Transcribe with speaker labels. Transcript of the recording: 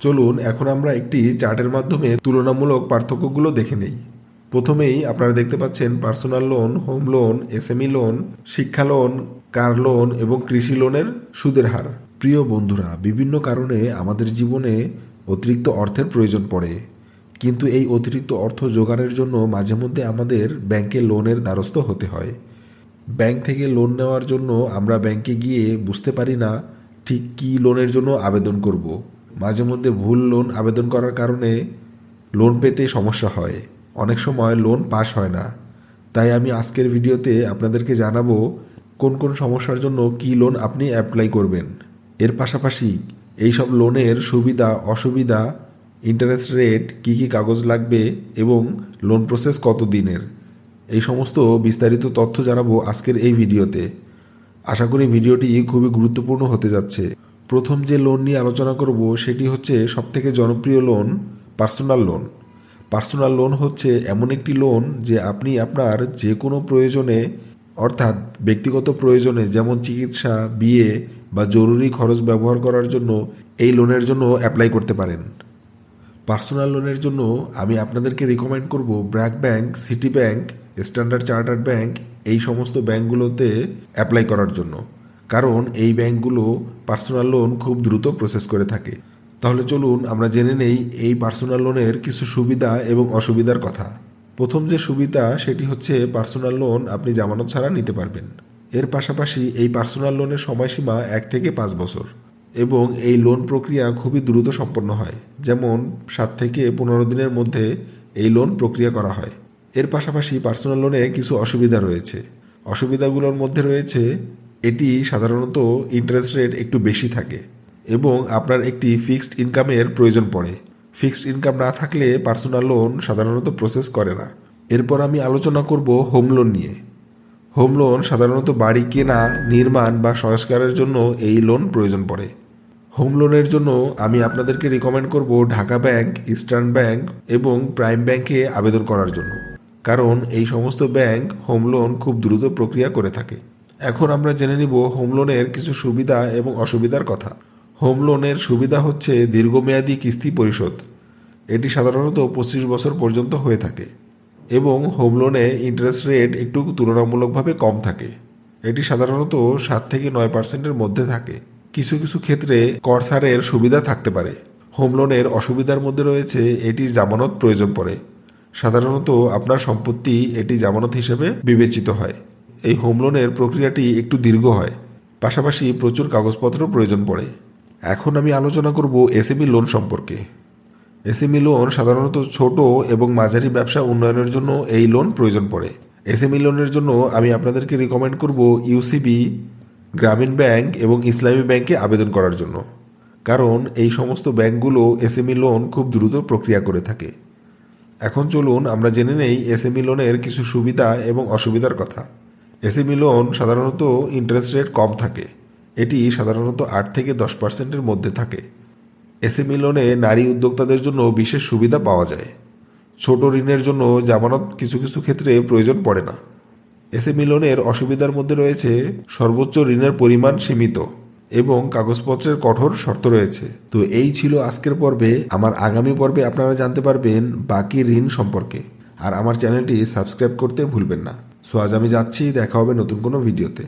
Speaker 1: চলুন এখন আমরা একটি চার্টের মাধ্যমে তুলনামূলক পার্থক্যগুলো দেখে নেই। প্রথমেই আপনারা দেখতে পাচ্ছেন personal loan, home loan, SME loan, শিক্ষা লোন, কার লোন এবং কৃষি লোনের সুদের হার। প্রিয় বন্ধুরা, বিভিন্ন কারণে আমাদের জীবনে অতিরিক্ত অর্থের প্রয়োজন পড়ে। কিন্তু এই অতিরিক্ত অর্থ জোগাড়ের জন্য মাঝে মধ্যে আমাদের ব্যাংকে লোনের দ্বারস্থ হতে হয়। ব্যাংক থেকে লোন নেওয়ার জন্য আমরা ব্যাংকে গিয়ে বুঝতে পারি না ঠিক কী লোনের জন্য আবেদন করব। মাঝে মধ্যে ভুল লোন আবেদন করার কারণে লোন পেতে সমস্যা হয়। অনেক সময় লোন পাস হয় না। তাই আমি আজকের ভিডিওতে আপনাদেরকে জানাব কোন কোন সমস্যার জন্য কী লোন আপনি অ্যাপ্লাই করবেন। এর পাশাপাশি এই সব লোনের সুবিধা, অসুবিধা ইন্টারেস্ট রেট কী কী কাগজ লাগবে এবং লোন প্রসেস কত দিনের? এই সমস্ত বিস্তারিত তথ্য জানাব আজকের এই ভিডিওতে। আশা করি ভিডিওটি খুবই গুরুত্বপূর্ণ হতে যাচ্ছে। প্রথম যে লোন নিয়ে আলোচনা করব সেটি হচ্ছে সবথেকে জনপ্রিয় loan personal loan personal loan হচ্ছে এমন একটি লোন যে আপনি আপনার যে কোনো প্রয়োজনে, অর্থাৎ ব্যক্তিগত প্রয়োজনে, যেমন চিকিৎসা, বিয়ে বা জরুরি খরচ ব্যবহার করার জন্য এই লোনের জন্য অ্যাপ্লাই করতে পারেন। পার্সোনাল লোনের জন্য আমি আপনাদেরকে রিকমেন্ড করব BRAC bank City bank Standard Chartered bank এই সমস্ত ব্যাংকগুলোতে অ্যাপ্লাই করার জন্য। কারণ এই ব্যাংকগুলো পার্সোনাল লোন খুব দ্রুত প্রসেস করে থাকে। তাহলে চলুন আমরা জেনে নেই এই পার্সোনাল লোনের কিছু সুবিধা এবং অসুবিধার কথা। প্রথম যে সুবিধা সেটি হচ্ছে পার্সোনাল লোন আপনি জামানত ছাড়া নিতে পারবেন। এর পাশাপাশি এই পার্সোনাল লোনের সময়সীমা এক থেকে পাঁচ বছর এবং এই লোন প্রক্রিয়া খুবই দ্রুত সম্পন্ন হয়। যেমন সাত থেকে পনেরো দিনের মধ্যে এই লোন প্রক্রিয়া করা হয়। এর পাশাপাশি পার্সোনাল লোনে কিছু অসুবিধা রয়েছে। অসুবিধাগুলোর মধ্যে রয়েছে এটি সাধারণত ইন্টারেস্ট রেট একটু বেশি থাকে এবং আপনার একটি ফিক্সড ইনকামের প্রয়োজন পড়ে। ফিক্সড ইনকাম না থাকলে পার্সোনাল লোন সাধারণত প্রসেস করে না। এরপর আমি আলোচনা করব হোম লোন নিয়ে। হোম লোন সাধারণত বাড়ি কেনা, নির্মাণ বা সংস্কারের জন্য এই লোন প্রয়োজন পড়ে। হোম লোনের জন্য আমি আপনাদেরকে রিকমেন্ড করব ঢাকা ব্যাংক ইস্টার্ন ব্যাংক এবং প্রাইম ব্যাংকে আবেদন করার জন্য। কারণ এই সমস্ত ব্যাংক হোম লোন খুব দ্রুত প্রক্রিয়া করে থাকে। এখন আমরা জেনে নিব হোম লোনের কিছু সুবিধা এবং অসুবিধার কথা। হোম লোনের সুবিধা হচ্ছে দীর্ঘমেয়াদী কিস্তি পরিশোধ। এটি সাধারণত পঁচিশ বছর পর্যন্ত হয়ে থাকে এবং হোম লোনে ইন্টারেস্ট রেট একটু তুলনামূলকভাবে কম থাকে। এটি সাধারণত সাত থেকে নয় পার্সেন্টের মধ্যে থাকে। কিছু কিছু ক্ষেত্রে করসারের সুবিধা থাকতে পারে। হোম লোনের অসুবিধার মধ্যে রয়েছে এটির জামানত প্রয়োজন পড়ে। সাধারণত আপনার সম্পত্তি এটি জামানত হিসেবে বিবেচিত হয়। এই হোম লোনের প্রক্রিয়াটি একটু দীর্ঘ হয়। পাশাপাশি প্রচুর কাগজপত্র প্রয়োজন পড়ে। এখন আমি আলোচনা করব এসএমই লোন সম্পর্কে। এসএমই লোন সাধারণত ছোট এবং মাঝারি ব্যবসা উন্নয়নের জন্য এই লোন প্রয়োজন পড়ে। এসএমই লোনের জন্য আমি আপনাদেরকে রিকমেন্ড করব ইউসিবি গ্রামীণ ব্যাংক এবং ইসলামী ব্যাংকে আবেদন করার জন্য। কারণ এই সমস্ত ব্যাংকগুলো এসএমই লোন খুব দ্রুত প্রক্রিয়া করে থাকে। এখন চলুন আমরা জেনে নেই এসএমই লোনের কিছু সুবিধা এবং অসুবিধার কথা। এসএমই লোন সাধারণত ইন্টারেস্ট রেট কম থাকে। এটি সাধারণত আট থেকে দশ পার্সেন্টের মধ্যে থাকে। এসএমই লোনে নারী উদ্যোক্তাদের জন্য বিশেষ সুবিধা পাওয়া যায়। ছোট ঋণের জন্য জামানত কিছু কিছু ক্ষেত্রে প্রয়োজন পড়ে না। এসএমই লোনের অসুবিধার মধ্যে রয়েছে সর্বোচ্চ ঋণের পরিমাণ সীমিত এবং কাগজপত্রের কঠোর শর্ত রয়েছে। তো এই ছিল আজকের পর্বে। আমার আগামী পর্বে আপনারা জানতে পারবেন বাকি ঋণ সম্পর্কে। আর আমার চ্যানেলটি সাবস্ক্রাইব করতে ভুলবেন না। সো আজ আমি যাচ্ছি দেখা হবে নতুন কোনো ভিডিওতে।